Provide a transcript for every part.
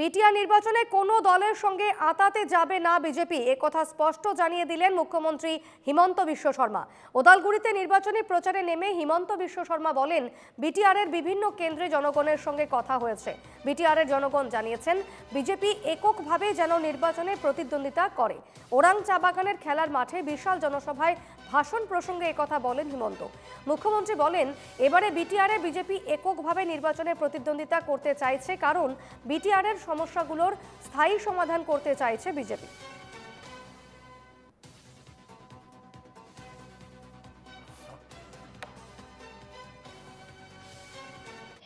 BTR নির্বাচনে কোনো দলের সঙ্গে আতাতে যাবে না বিজেপি কথা স্পষ্ট জানিয়ে দিলেন মুখ্যমন্ত্রী হিমন্ত বিশ্ব শর্মা। ওদালগুড়িতে নির্বাচনী প্রচারে নেমে হিমন্ত বিশ্ব শর্মা বলেন, বিটিআরের বিভিন্ন কেন্দ্রে জনগণের সঙ্গে কথা হয়েছে। বিটিআরের জনগণ জানিয়েছেন, বিজেপি এককভাবে যেন নির্বাচনে প্রতিদ্বন্দ্বিতা করে। ওরাং চা বাগানের খেলার মাঠে বিশাল জনসভায় ভাষণ প্রসঙ্গে একথা বলেন হিমন্ত। মুখ্যমন্ত্রী বলেন, এবারে বিটিআরে বিজেপি এককভাবে নির্বাচনে প্রতিদ্বন্দ্বিতা করতে চাইছে কারণ বিটিআর বিটিআরের সমস্যাগুলোর স্থায়ী সমাধান করতে চাইছে বিজেপি।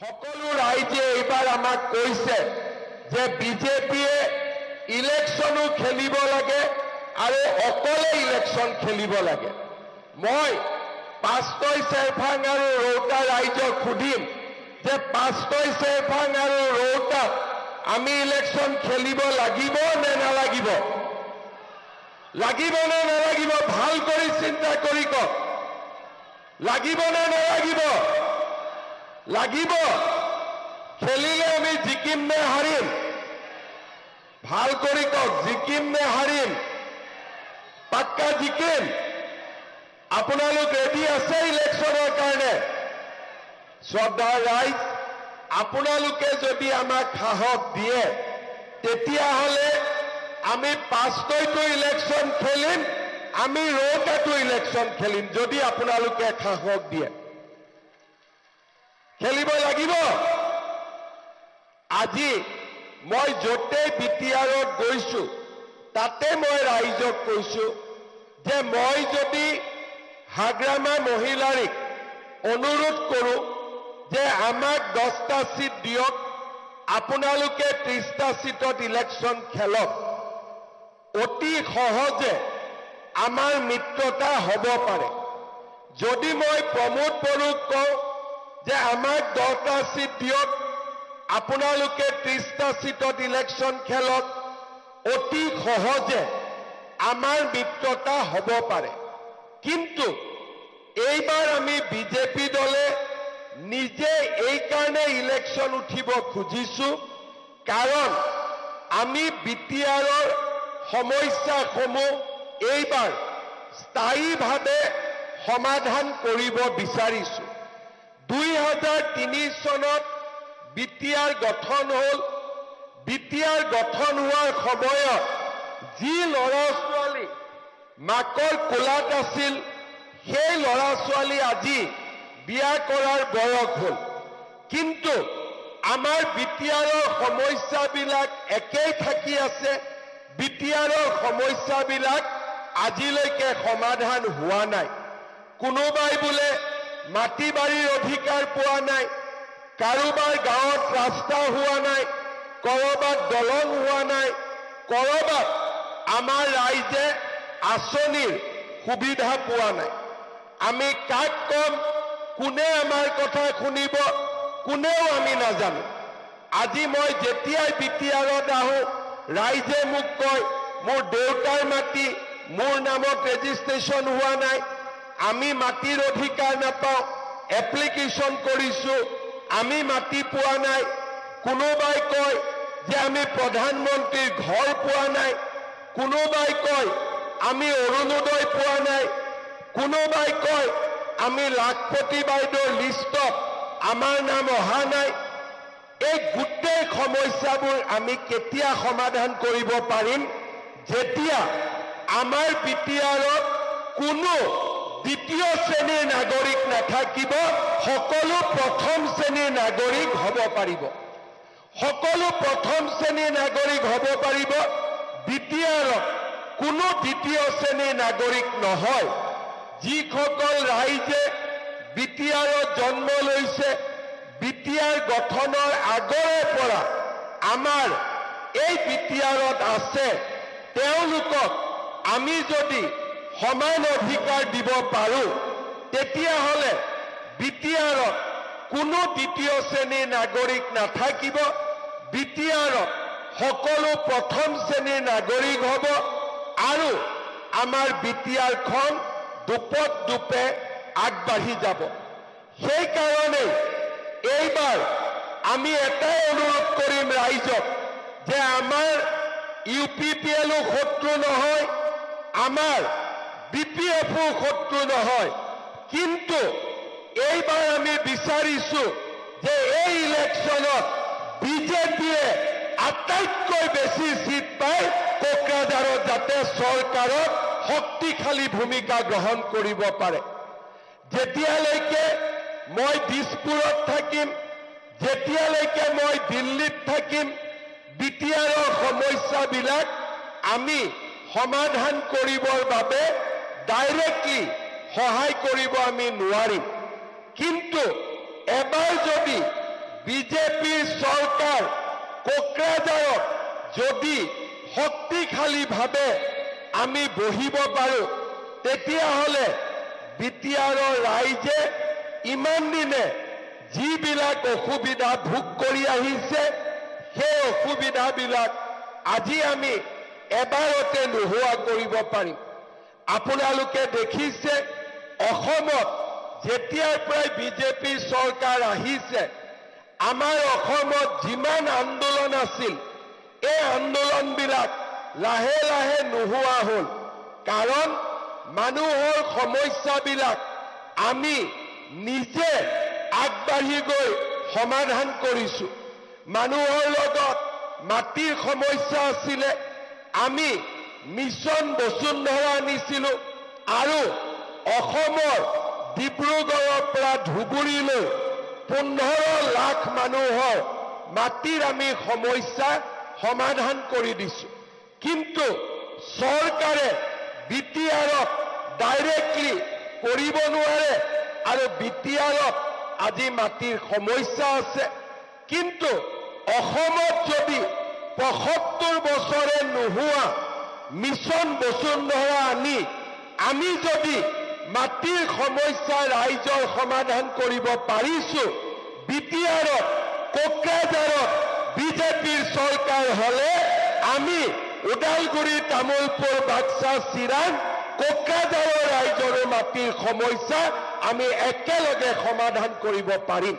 সকলো আমাক কৈছে যে বিজেপিয়ে ইলেকশ্যনো খেলিব লাগে আৰু অকলে ইলেকশ্যন খেলিব লাগে। মই পাঁচটৈ চেৰফাং আৰু ৰৌতা ৰাইজক সুধিম যে পাঁচটৈ চেৰফাং আৰু ৰৌতাত আমি ইলেকশ্যন খেলিব লাগিব নে নালাগিব? লাগিব নে নালাগিব? ভালো কৰি চিন্তা কৰি কওক লাগিব নে নালাগিব? লাগিব। খেলিলে আমি জিকিম নে হাৰিম? ভালো কৰি কওক, জিকিম নে হাৰিম? পাক্কা জিকিম? আপোনালোক ৰেডি আছে ইলেকশ্যনৰ কাৰণে। শ্ৰদ্ধা ৰাইজ, আপোনালোকে যদি আমাক সাহস দিয়ে, তেতিয়াহ'লে আমি পাঁচটৈটো ইলেকশ্যন খেলিম, আমি ৰৌতাটো ইলেকশ্যন খেলিম, যদি আপোনালোকে সাহস দিয়ে। খেলিব লাগিব। আজি মই য'তেই বি টি আৰত গৈছো, তাতে মই ৰাইজক কৈছো যে মই যদি হাগ্ৰামা মহিলাৰীক অনুৰোধ কৰোঁ যে আমাক দহটা চিট দিয়ক, আপোনালোকে ত্ৰিছটা চিটত ইলেকশ্যন খেলক। অতি সহজে আমাৰ মিত্ৰতা হ'ব পাৰে। যদি মই প্ৰমোদ বড়োক কওঁ যে আমাক দহটা চিট দিয়ক, আপোনালোকে ত্ৰিছটা চিটত ইলেকশ্যন খেলক, অতি সহজে আমাৰ মিত্ৰতা হ'ব পাৰে। কিন্তু এইবাৰ আমি বিজেপি দলে নিজে এইকাৰণে ইলেকশ্যন উঠিব খুজিছো কাৰণ আমি বি টি আৰৰ সমস্যাসমূহ এইবাৰ স্থায়ীভাৱে সমাধান কৰিব বিচাৰিছো। দুই হাজাৰ তিনি চনত বি টি আৰ গঠন হ'ল। বি টি আৰ গঠন হোৱাৰ সময়ত যি ল'ৰা ছোৱালী মাকৰ কোলাত আছিল, সেই ল'ৰা ছোৱালী আজি বিয়া কৰাৰ বয়স হ'ল। কিন্তু আমাৰ বি টি আৰৰ সমস্যাবিলাক একেই থাকি আছে। বি টি আৰৰ সমস্যাবিলাক আজিলৈকে সমাধান হোৱা নাই। কোনোবাই বোলে মাটি বাৰীৰ অধিকাৰ পোৱা নাই, কাৰোবাৰ গাঁৱত ৰাস্তা হোৱা নাই, কৰবাত দলং হোৱা নাই, কৰবাত আমাৰ ৰাইজে আঁচনিৰ সুবিধা পোৱা নাই। আমি কাক কম, কোনে আমাৰ কথা শুনিব, কোনেও আমি নাজানো। আজি মই যেতিয়াই বি টি আৰত আহোঁ, ৰাইজে মোক কয়, মোৰ দেউতাৰ মাটি, মোৰ নামত ৰেজিষ্ট্ৰেশ্যন হোৱা নাই। আমি মাটিৰ অধিকাৰ নাপাওঁ, এপ্লিকেশ্যন কৰিছো। আমি মাটি পোৱা নাই। কোনোবাই কয় যে আমি প্ৰধানমন্ত্ৰীৰ ঘৰ পোৱা নাই। কোনোবাই কয় আমি অৰুণোদয় পোৱা নাই। কোনোবাই কয়, আমি লাখপতি বাইদেউৰ লিষ্টত আমাৰ নাম অহা নাই। এই গোটেই সমস্যাবোৰ আমি কেতিয়া সমাধান কৰিব পাৰিম? যেতিয়া আমাৰ বি টি আৰত কোনো দ্বিতীয় শ্ৰেণীৰ নাগৰিক নাথাকিব, সকলো প্ৰথম শ্ৰেণীৰ নাগৰিক হ'ব পাৰিব। সকলো প্ৰথম শ্ৰেণীৰ নাগৰিক হ'ব পাৰিব। বি টি আৰত কোনো দ্বিতীয় শ্ৰেণীৰ নাগৰিক নহয়। যিসকল ৰাইজে বি টি আৰত জন্ম লৈছে বি টি আৰ গঠনৰ আগৰে পৰা আমাৰ এই বি টি আৰত আছে, তেওঁলোকক আমি যদি সমান অধিকাৰ দিব পাৰোঁ, তেতিয়াহ'লে বি টি আৰত কোনো দ্বিতীয় শ্ৰেণীৰ নাগৰিক নাথাকিব বি টি আৰত সকলো প্ৰথম শ্ৰেণীৰ নাগৰিক হ'ব। আৰু আমাৰ বি টি আৰখন দুপত দুপে আগবাঢ়ি যাব। সেইকাৰণেই এইবাৰ আমি এটাই অনুৰোধ কৰিম ৰাইজক যে আমাৰ ইউ পি পি এলো শত্ৰু নহয়, আমাৰ বি পি এফো শত্ৰু নহয়। কিন্তু এইবাৰ আমি বিচাৰিছো যে এই ইলেকশ্যনত বিজেপিয়ে আটাইতকৈ বেছি চিট পাই কোকৰাঝাৰত যাতে চৰকাৰত শক্তিশালী ভূমিকা গ্ৰহণ কৰিব পাৰে। যেতিয়ালৈকে মই দিছপুৰত থাকিম, যেতিয়ালৈকে মই দিল্লীত থাকিম বি টি আৰৰ সমস্যাবিলাক আমি সমাধান কৰিবৰ বাবে ডাইৰেক্টলি সহায় কৰিব আমি নোৱাৰিম। কিন্তু এবাৰ যদি বিজেপিৰ চৰকাৰ কোকৰাঝাৰত যদি শক্তিশালীভাৱে আমি বহিব পাৰোঁ, তেতিয়াহ'লে বি টি আৰৰ ৰাইজে ইমান দিনে যিবিলাক অসুবিধা ভোগ কৰি আহিছে, সেই অসুবিধাবিলাক আজি আমি এবাৰতে নোহোৱা কৰিব পাৰিম। আপোনালোকে দেখিছে, অসমত যেতিয়াৰ পৰাই বিজেপিৰ চৰকাৰ আহিছে আমাৰ অসমত যিমান আন্দোলন আছিল, এই আন্দোলনবিলাক লাহে লাহে নোহোৱা হ'ল। কাৰণ মানুহৰ সমস্যাবিলাক আমি নিজে আগবাঢ়ি গৈ সমাধান কৰিছো। মানুহৰ লগত মাটিৰ সমস্যা আছিলে, আমি মিছন বসুন্ধৰা আনিছিলো আৰু অসমৰ ডিব্ৰুগড়ৰ পৰা ধুবুৰীলৈ পোন্ধৰ লাখ মানুহৰ মাটিৰ আমি সমস্যা সমাধান কৰি দিছো। কিন্তু চৰকাৰে বি টি আৰক ডাইৰেক্টলি কৰিব নোৱাৰে আৰু বি টি আৰত আজি মাটিৰ সমস্যা আছে। কিন্তু অসমত যদি পঁসত্তৰ বছৰে নোহোৱা মিছন বসুন্ধৰা আনি, আমি যদি মাটিৰ সমস্যা ৰাইজৰ সমাধান কৰিব পাৰিছো। বি টি আৰত কোকৰাঝাৰত, বিজেপিৰ চৰকাৰ হলে আমি ওদালগুৰি, তামোলপুৰ, বাক্সা, চিৰাং, কোকৰাঝাৰৰ ৰাইজৰ মাটিৰ সমস্যা আমি একেলগে সমাধান কৰিব পাৰিম।